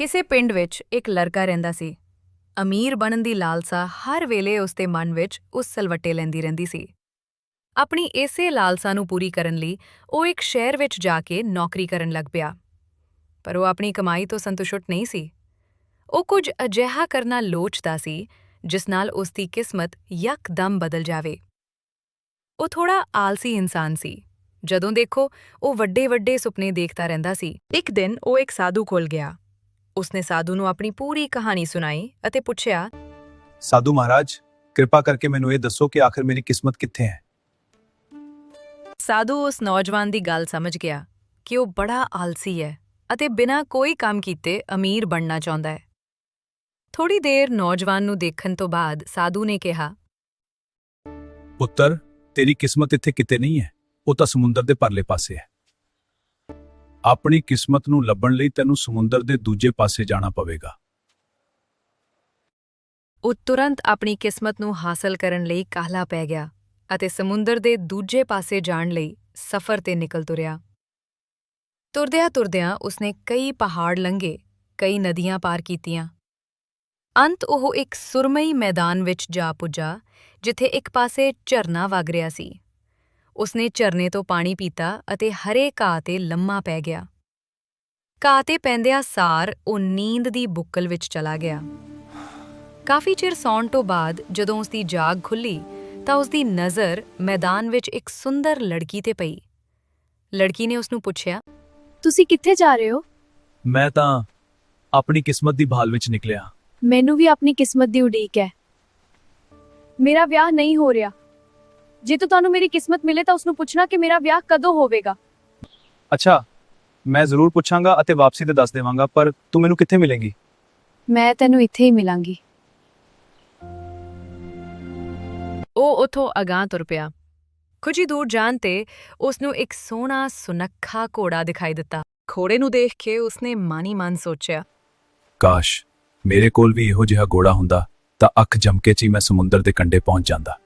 ਕਿਸੇ ਪਿੰਡ ਵਿੱਚ ਇੱਕ ਲੜਕਾ ਰਹਿੰਦਾ ਸੀ। ਅਮੀਰ ਬਣਨ ਦੀ ਲਾਲਸਾ ਹਰ ਵੇਲੇ ਉਸ ਦੇ ਮਨ ਵਿੱਚ ਉਸ ਸਲਵੱਟੇ ਲੈਂਦੀ ਰਹਿੰਦੀ ਸੀ। ਆਪਣੀ ਇਸੇ ਲਾਲਸਾ ਨੂੰ ਪੂਰੀ ਕਰਨ ਲਈ ਉਹ ਇੱਕ ਸ਼ਹਿਰ ਵਿੱਚ ਜਾ ਕੇ ਨੌਕਰੀ ਕਰਨ ਲੱਗ ਪਿਆ। ਪਰ ਉਹ ਆਪਣੀ ਕਮਾਈ ਤੋਂ ਸੰਤੁਸ਼ਟ ਨਹੀਂ ਸੀ। ਉਹ ਕੁਝ ਅਜਿਹਾ ਕਰਨਾ ਲੋਚਦਾ ਸੀ, ਜਿਸ ਨਾਲ ਉਸ ਦੀ ਕਿਸਮਤ ਯਕਦਮ ਬਦਲ ਜਾਵੇ। ਉਹ ਥੋੜਾ ਆਲਸੀ ਇਨਸਾਨ ਸੀ। ਜਦੋਂ ਦੇਖੋ, ਉਹ ਵੱਡੇ ਵੱਡੇ ਸੁਪਨੇ ਦੇਖਦਾ ਰਹਿੰਦਾ ਸੀ। ਇੱਕ ਦਿਨ ਉਹ ਇੱਕ ਸਾਧੂ ਕੋਲ ਗਿਆ। ਉਸਨੇ ਸਾਧੂ ਨੂੰ ਆਪਣੀ ਪੂਰੀ ਕਹਾਣੀ ਸੁਣਾਈ ਅਤੇ ਪੁੱਛਿਆ ਸਾਧੂ ਮਹਾਰਾਜ ਕਿਰਪਾ ਕਰਕੇ ਮੈਨੂੰ ਇਹ ਦੱਸੋ ਕਿ ਆਖਰ ਮੇਰੀ ਕਿਸਮਤ ਕਿੱਥੇ ਹੈ? ਸਾਧੂ ਉਸ ਨੌਜਵਾਨ ਦੀ ਗੱਲ ਸਮਝ ਗਿਆ ਕਿ ਉਹ ਬੜਾ ਆਲਸੀ ਹੈ ਅਤੇ ਬਿਨਾਂ ਕੋਈ ਕੰਮ ਕੀਤੇ ਅਮੀਰ ਬਣਨਾ ਚਾਹੁੰਦਾ ਹੈ। ਥੋੜੀ ਦੇਰ ਨੌਜਵਾਨ ਨੂੰ ਦੇਖਣ ਤੋਂ ਬਾਅਦ ਸਾਧੂ ਨੇ ਕਿਹਾ ਪੁੱਤਰ ਤੇਰੀ ਕਿਸਮਤ ਇੱਥੇ ਕਿਤੇ ਨਹੀਂ ਹੈ। ਉਹ ਤਾਂ ਸਮੁੰਦਰ ਦੇ ਪਰਲੇ ਪਾਸੇ ਹੈ। ਆਪਣੀ ਕਿਸਮਤ ਨੂੰ ਲੱਭਣ ਲਈ ਤੈਨੂੰ ਸਮੁੰਦਰ ਦੇ ਦੂਜੇ ਪਾਸੇ ਜਾਣਾ ਪਵੇਗਾ। ਉਹ ਤੁਰੰਤ ਆਪਣੀ ਕਿਸਮਤ ਨੂੰ ਹਾਸਲ ਕਰਨ ਲਈ ਕਾਹਲਾ ਪੈ ਗਿਆ ਅਤੇ ਸਮੁੰਦਰ ਦੇ ਦੂਜੇ ਪਾਸੇ ਜਾਣ ਲਈ ਸਫ਼ਰ ਤੇ ਨਿਕਲ ਤੁਰਿਆ। ਤੁਰਦਿਆਂ ਤੁਰਦਿਆਂ ਉਸਨੇ ਕਈ ਪਹਾੜ ਲੰਘੇ, ਕਈ ਨਦੀਆਂ ਪਾਰ ਕੀਤੀਆਂ। ਅੰਤ ਉਹ ਇੱਕ ਸੁਰਮਈ ਮੈਦਾਨ ਵਿੱਚ ਜਾ ਪੁੱਜਾ, ਜਿੱਥੇ ਇੱਕ ਪਾਸੇ ਝਰਨਾ ਵਗ ਰਿਹਾ ਸੀ। ਉਸਨੇ ਝਰਨੇ ਤੋਂ ਪਾਣੀ ਪੀਤਾ ਅਤੇ ਹਰੇ ਘਾਹ ਤੇ ਲੰਮਾ ਪੈ ਗਿਆ। ਘਾਹ ਤੇ ਪੈਂਦਿਆਂ ਸਾਰ ਉਹ ਨੀਂਦ ਦੀ ਬੁੱਕਲ ਵਿੱਚ ਚਲਾ ਗਿਆ। ਕਾਫੀ ਚਿਰ ਸੌਣ ਤੋਂ ਬਾਅਦ ਜਦੋਂ ਉਸ ਦੀ ਜਾਗ ਖੁੱਲੀ ਤਾਂ ਉਸ ਦੀ ਨਜ਼ਰ ਮੈਦਾਨ ਵਿੱਚ ਇੱਕ ਸੁੰਦਰ ਲੜਕੀ ਤੇ ਪਈ। ਲੜਕੀ ਨੇ ਉਸ ਨੂੰ ਪੁੱਛਿਆ ਤੁਸੀਂ ਕਿੱਥੇ ਜਾ ਰਹੇ ਹੋ? ਮੈਂ ਤਾਂ ਆਪਣੀ ਕਿਸਮਤ ਦੀ ਭਾਲ ਵਿੱਚ ਨਿਕਲਿਆ। ਮੈਨੂੰ ਵੀ ਆਪਣੀ ਕਿਸਮਤ ਦੀ ਉਡੀਕ ਹੈ। ਮੇਰਾ ਵਿਆਹ ਨਹੀਂ ਹੋ ਰਿਹਾ। ਜੇ ਤਾਂ ਤੁਹਾਨੂੰ ਮੇਰੀ ਕਿਸਮਤ ਮਿਲੇ ਤਾਂ ਉਸ ਨੂੰ ਪੁੱਛਣਾ ਕਿ ਮੇਰਾ ਵਿਆਹ ਕਦੋਂ ਹੋਵੇਗਾ। ਅੱਛਾ ਮੈਂ ਜ਼ਰੂਰ ਪੁੱਛਾਂਗਾ ਅਤੇ ਵਾਪਸੀ ਤੇ ਦੱਸ ਦੇਵਾਂਗਾ ਪਰ ਤੂੰ ਮੈਨੂੰ ਕਿੱਥੇ ਮਿਲੇਂਗੀ? ਮੈਂ ਤੈਨੂੰ ਇੱਥੇ ਹੀ ਮਿਲਾਂਗੀ। ਉਹ ਉਥੋਂ ਅਗਾਂਹ ਤੁਰ ਪਿਆ। ਕੁਝ ਹੀ ਦੂਰ ਜਾਣ ਤੇ ਉਸ ਨੂੰ ਇੱਕ ਸੋਹਣਾ ਸੁਨੱਖਾ ਘੋੜਾ ਦਿਖਾਈ ਦਿੱਤਾ। ਘੋੜੇ ਨੂੰ ਦੇਖ ਕੇ ਉਸਨੇ ਮਾਨੀ ਮਨ ਸੋਚਿਆ। ਕਾਸ਼ ਮੇਰੇ ਕੋਲ ਵੀ ਇਹੋ ਜਿਹਾ ਘੋੜਾ ਹੁੰਦਾ ਤਾਂ ਅੱਖ ਜਮਕੇ 'ਚ ਹੀ ਮੈਂ ਸਮੁੰਦਰ ਦੇ ਕੰਢੇ ਪਹੁੰਚ ਜਾਂਦਾ।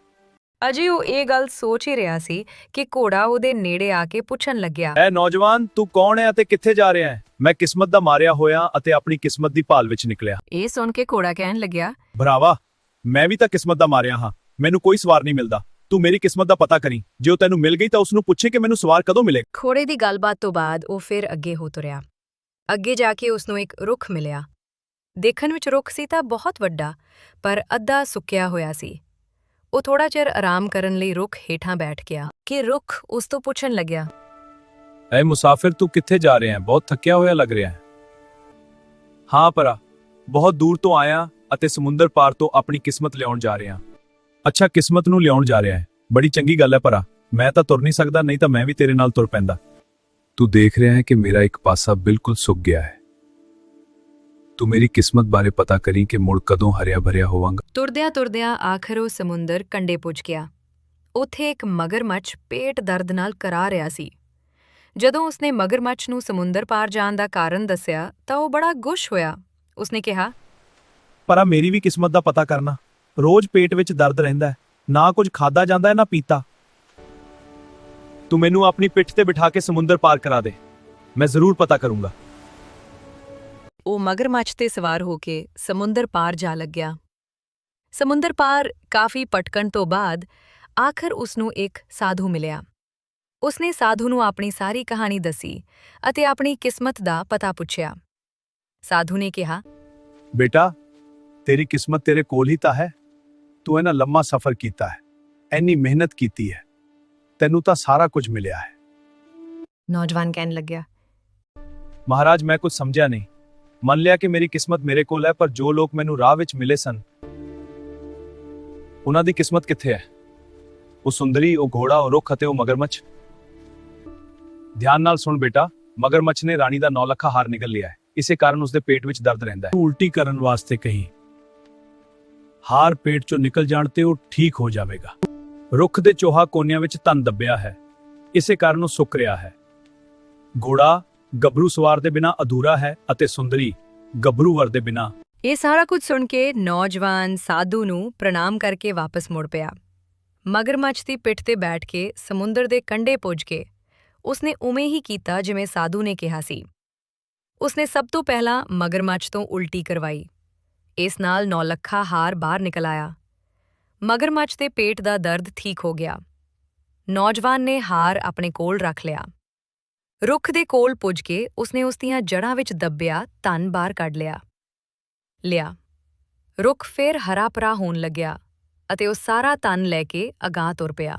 ਅਜੇ ਉਹ ਇਹ ਗੱਲ ਸੋਚ ਹੀ ਰਿਹਾ ਸੀ ਕਿ ਘੋੜਾ ਉਹਦੇ ਨੇੜੇ ਆ ਕੇ ਪੁੱਛਣ ਲੱਗਿਆ। ਐ ਨੌਜਵਾਨ ਤੂੰ ਕੌਣ ਹੈ ਅਤੇ ਕਿੱਥੇ ਜਾ ਰਿਹਾ ਹੈ ਮੈਂ ਕਿਸਮਤ ਦਾ ਮਾਰਿਆ ਹੋਇਆ ਅਤੇ ਆਪਣੀ ਕਿਸਮਤ ਦੀ ਭਾਲ ਵਿੱਚ ਨਿਕਲਿਆ। ਇਹ ਸੁਣ ਕੇ ਘੋੜਾ ਕਹਿਣ ਲੱਗਿਆ ਭਰਾਵਾ ਮੈਂ ਵੀ ਤਾਂ ਕਿਸਮਤ ਦਾ ਮਾਰਿਆ ਹਾਂ। ਮੈਨੂੰ ਕੋਈ ਸਵਾਰ ਨਹੀਂ ਮਿਲਦਾ। ਤੂੰ ਮੇਰੀ ਕਿਸਮਤ ਦਾ ਪਤਾ ਕਰੀ। ਜੇ ਉਹ ਤੈਨੂੰ ਮਿਲ ਗਈ ਤਾਂ ਉਸ ਨੂੰ ਪੁੱਛੇ ਕਿ ਮੈਨੂੰ ਸਵਾਰ ਕਦੋਂ ਮਿਲੇਗਾ? ਘੋੜੇ ਦੀ ਗੱਲਬਾਤ ਤੋਂ ਬਾਅਦ ਉਹ ਫਿਰ ਅੱਗੇ ਹੋ ਤੁਰਿਆ। ਅੱਗੇ ਜਾ ਕੇ ਉਸ ਨੂੰ ਇੱਕ ਰੁੱਖ ਮਿਲਿਆ। ਦੇਖਣ ਵਿੱਚ ਰੁੱਖ ਸੀ ਤਾਂ ਬਹੁਤ ਵੱਡਾ ਪਰ ਅੱਧਾ ਸੁੱਕਿਆ ਹੋਇਆ ਸੀ। ਉਹ ਥੋੜਾ ਚਿਰ ਆਰਾਮ ਕਰਨ ਲਈ ਰੁੱਖ ਹੇਠਾਂ ਬੈਠ ਗਿਆ। ਕਿ ਰੁੱਖ ਉਸ ਤੋਂ ਪੁੱਛਣ ਲੱਗਿਆ, ਐ ਮੁਸਾਫਿਰ, ਤੂੰ ਕਿੱਥੇ ਜਾ ਰਿਹਾ ਹੈ? ਬਹੁਤ ਥੱਕਿਆ ਹੋਇਆ ਲੱਗ ਰਿਹਾ ਹੈ? ਹਾਂ ਭਰਾ, ਬਹੁਤ ਦੂਰ ਤੋਂ ਆਇਆ ਅਤੇ ਸਮੁੰਦਰ ਪਾਰ ਤੋਂ ਆਪਣੀ ਕਿਸਮਤ ਲਿਆਉਣ ਜਾ ਰਿਹਾ ਅੱਛਾ, ਕਿਸਮਤ ਨੂੰ ਲਿਆਉਣ ਜਾ ਰਿਹਾ ਹੈ। ਬੜੀ ਚੰਗੀ ਗੱਲ ਹੈ ਭਰਾ, ਮੈਂ ਤਾਂ ਤੁਰ ਨਹੀਂ ਸਕਦਾ, ਨਹੀਂ ਤਾਂ ਮੈਂ ਵੀ ਤੇਰੇ ਨਾਲ ਤੁਰ ਪੈਂਦਾ। ਤੂੰ ਦੇਖ ਰਿਹਾ ਹੈ ਕਿ ਮੇਰਾ ਇੱਕ ਪਾਸਾ ਬਿਲਕੁਲ ਸੁੱਕ ਗਿਆ ਹੈ। ਤੂੰ ਮੇਰੀ ਕਿਸਮਤ ਬਾਰੇ ਪਤਾ ਕਰੀ ਕਿ ਮੁੜ ਕਦੋਂ ਹਰਿਆ ਭਰਿਆ ਹੋਵਾਂਗਾ। ਤੁਰਦਿਆਂ ਤੁਰਦਿਆਂ ਆਖਰ ਉਹ ਸਮੁੰਦਰ ਕੰਢੇ ਪੁੱਜ ਗਿਆ। ਉੱਥੇ ਇੱਕ ਮਗਰਮੱਛ ਪੇਟ ਦਰਦ ਨਾਲ ਕਰਾ ਰਿਹਾ ਸੀ। ਜਦੋਂ ਉਸਨੇ ਮਗਰਮੱਛ ਨੂੰ ਸਮੁੰਦਰ ਪਾਰ ਜਾਣ ਦਾ ਕਾਰਨ ਦੱਸਿਆ ਤਾਂ ਉਹ ਬੜਾ ਗੁੱਸ਼ ਹੋਇਆ। ਉਸਨੇ ਕਿਹਾ ਪਰ ਮੇਰੀ ਵੀ ਕਿਸਮਤ ਦਾ ਪਤਾ ਕਰਨਾ। ਰੋਜ਼ ਪੇਟ ਵਿੱਚ ਦਰਦ ਰਹਿੰਦਾ ਹੈ। ਨਾ ਕੁਝ ਖਾਦਾ ਜਾਂਦਾ ਹੈ ਨਾ ਪੀਤਾ। ਤੂੰ ਮੈਨੂੰ ਆਪਣੀ ਪਿੱਠ ਤੇ ਬਿਠਾ ਕੇ ਸਮੁੰਦਰ ਪਾਰ ਕਰਾ ਦੇ। ਮੈਂ ਜ਼ਰੂਰ ਪਤਾ ਕਰੂੰਗਾ। ਉਹ ਮਗਰਮੱਛ ਤੇ ਸਵਾਰ ਹੋ ਕੇ ਸਮੁੰਦਰ ਪਾਰ ਜਾ ਲੱਗਿਆ। ਸਮੁੰਦਰ ਪਾਰ ਕਾਫੀ ਪਟਕਣ ਤੋਂ ਬਾਅਦ ਆਖਰ ਉਸ ਨੂੰ ਇੱਕ ਸਾਧੂ ਮਿਲਿਆ। ਉਸਨੇ ਸਾਧੂ ਨੂੰ ਆਪਣੀ ਸਾਰੀ ਕਹਾਣੀ ਦੱਸੀ ਅਤੇ ਆਪਣੀ ਕਿਸਮਤ ਦਾ ਪਤਾ ਪੁੱਛਿਆ। ਸਾਧੂ ਨੇ ਕਿਹਾ ਬੇਟਾ ਤੇਰੀ ਕਿਸਮਤ ਤੇਰੇ ਕੋਲ ਹੀ ਤਾਂ ਹੈ। ਤੂੰ ਇਹਨਾਂ ਲੰਮਾ ਸਫ਼ਰ ਕੀਤਾ ਹੈ ਐਨੀ ਮਿਹਨਤ ਕੀਤੀ ਹੈ। ਤੈਨੂੰ ਤਾਂ ਸਾਰਾ ਕੁਝ ਮਿਲਿਆ ਹੈ। ਨੌਜਵਾਨ ਕਹਿਣ ਲੱਗਿਆ ਮਹਾਰਾਜ ਮੈਂ ਕੁਝ ਸਮਝਿਆ ਨਹੀਂ। ਮੰਨ ਲਿਆ ਕਿ ਮੇਰੀ ਕਿਸਮਤ ਮੇਰੇ ਕੋਲ ਹੈ, ਪਰ ਜੋ ਲੋਕ ਮੈਨੂੰ ਰਾਹ ਵਿੱਚ ਮਿਲੇ ਸਨ, ਉਹਨਾਂ ਦੀ ਕਿਸਮਤ ਕਿੱਥੇ ਹੈ? ਉਹ ਸੁੰਦਰੀ, ਉਹ ਘੋੜਾ, ਉਹ ਰੁੱਖ ਅਤੇ ਉਹ ਮਗਰਮੱਛ। ਧਿਆਨ ਨਾਲ ਸੁਣ ਬੇਟਾ, ਮਗਰਮੱਛ ਨੇ ਰਾਣੀ ਦਾ 9 ਲੱਖਾ ਹਾਰ ਨਿਕਲ ਲਿਆ ਹੈ। ਇਸੇ ਕਾਰਨ ਉਸਦੇ ਪੇਟ ਵਿੱਚ ਦਰਦ ਰਹਿੰਦਾ ਹੈ। ਉਲਟੀ ਕਰਨ ਵਾਸਤੇ ਕਹੀ, ਹਾਰ ਪੇਟ ਚੋਂ ਨਿਕਲ ਜਾਣ ਤੇ ਉਹ ਠੀਕ ਹੋ ਜਾਵੇਗਾ। ਰੁੱਖ ਦੇ ਚੋਹਾ ਕੋਨਿਆਂ ਵਿੱਚ ਤਨ ਦੱਬਿਆ ਹੈ। ਇਸੇ ਕਾਰਨ ਉਹ ਸੁੱਕ ਰਿਹਾ ਹੈ। ਘੋੜਾ ਗੱਭਰੂ ਸਵਾਰ ਦੇ ਬਿਨਾ ਅਧੂਰਾ ਹੈ ਅਤੇ ਸੁੰਦਰੀ ਗੱਭਰੂ ਵਰ ਦੇ ਬਿਨਾ। ਇਹ ਸਾਰਾ ਕੁਝ ਸੁਣ ਕੇ ਨੌਜਵਾਨ ਸਾਧੂ ਨੂੰ ਪ੍ਰਣਾਮ ਕਰਕੇ ਵਾਪਸ ਮੁੜ ਪਿਆ। ਮਗਰਮੱਛ ਦੀ ਪਿੱਠ ਤੇ ਬੈਠ ਕੇ ਸਮੁੰਦਰ ਦੇ ਕੰਢੇ ਪੁੱਜ ਕੇ ਉਸਨੇ ਉਵੇਂ ਹੀ ਕੀਤਾ ਜਿਵੇਂ ਸਾਧੂ ਨੇ ਕਿਹਾ ਸੀ। ਉਸਨੇ ਸਭ ਤੋਂ ਪਹਿਲਾਂ ਮਗਰਮੱਛ ਤੋਂ ਉਲਟੀ ਕਰਵਾਈ। ਇਸ ਨਾਲ ਨੌਲੱਖਾ ਹਾਰ ਬਾਹਰ ਨਿਕਲ ਆਇਆ। ਮਗਰਮੱਛ ਦੇ ਪੇਟ ਦਾ ਦਰਦ ਠੀਕ ਹੋ ਗਿਆ। ਨੌਜਵਾਨ ਨੇ ਹਾਰ ਆਪਣੇ ਕੋਲ ਰੱਖ ਲਿਆ। ਰੁੱਖ ਦੇ ਕੋਲ ਪੁੱਜ ਕੇ ਉਸਨੇ ਉਸ ਦੀਆਂ ਜੜ੍ਹਾਂ ਵਿੱਚ ਦੱਬਿਆ, ਧਨ ਬਾਹਰ ਕੱਢ ਲਿਆ। ਲਿਆ। ਰੁੱਖ ਫੇਰ ਹਰਾ ਭਰਾ ਹੋਣ ਲੱਗਿਆ ਅਤੇ ਉਹ ਸਾਰਾ ਧਨ ਲੈ ਕੇ ਅਗਾਂਹ ਤੁਰ ਪਿਆ।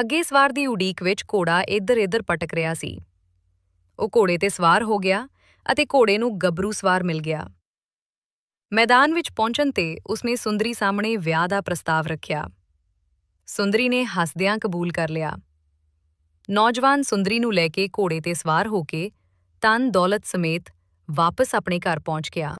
ਅੱਗੇ ਸਵਾਰ ਦੀ ਉਡੀਕ ਵਿੱਚ ਘੋੜਾ ਇੱਧਰ-ਇੱਧਰ ਪਟਕ ਰਿਹਾ ਸੀ। ਉਹ ਘੋੜੇ ਤੇ ਸਵਾਰ ਹੋ ਗਿਆ ਅਤੇ ਘੋੜੇ ਨੂੰ ਗੱਭਰੂ ਸਵਾਰ ਮਿਲ ਗਿਆ। ਮੈਦਾਨ ਵਿੱਚ ਪਹੁੰਚਣ ਤੇ ਉਸਨੇ ਸੁੰਦਰੀ ਸਾਹਮਣੇ ਵਿਆਹ ਦਾ ਪ੍ਰਸਤਾਵ ਰੱਖਿਆ। ਸੁੰਦਰੀ ਨੇ ਹੱਸਦਿਆਂ ਕਬੂਲ ਕਰ ਲਿਆ। ਨੌਜਵਾਨ ਸੁੰਦਰੀ ਨੂੰ ਲੈ ਕੇ ਘੋੜੇ ਤੇ ਸਵਾਰ ਹੋ ਕੇ ਤਨ ਦੌਲਤ ਸਮੇਤ ਵਾਪਸ ਆਪਣੇ ਘਰ ਪਹੁੰਚ ਗਿਆ।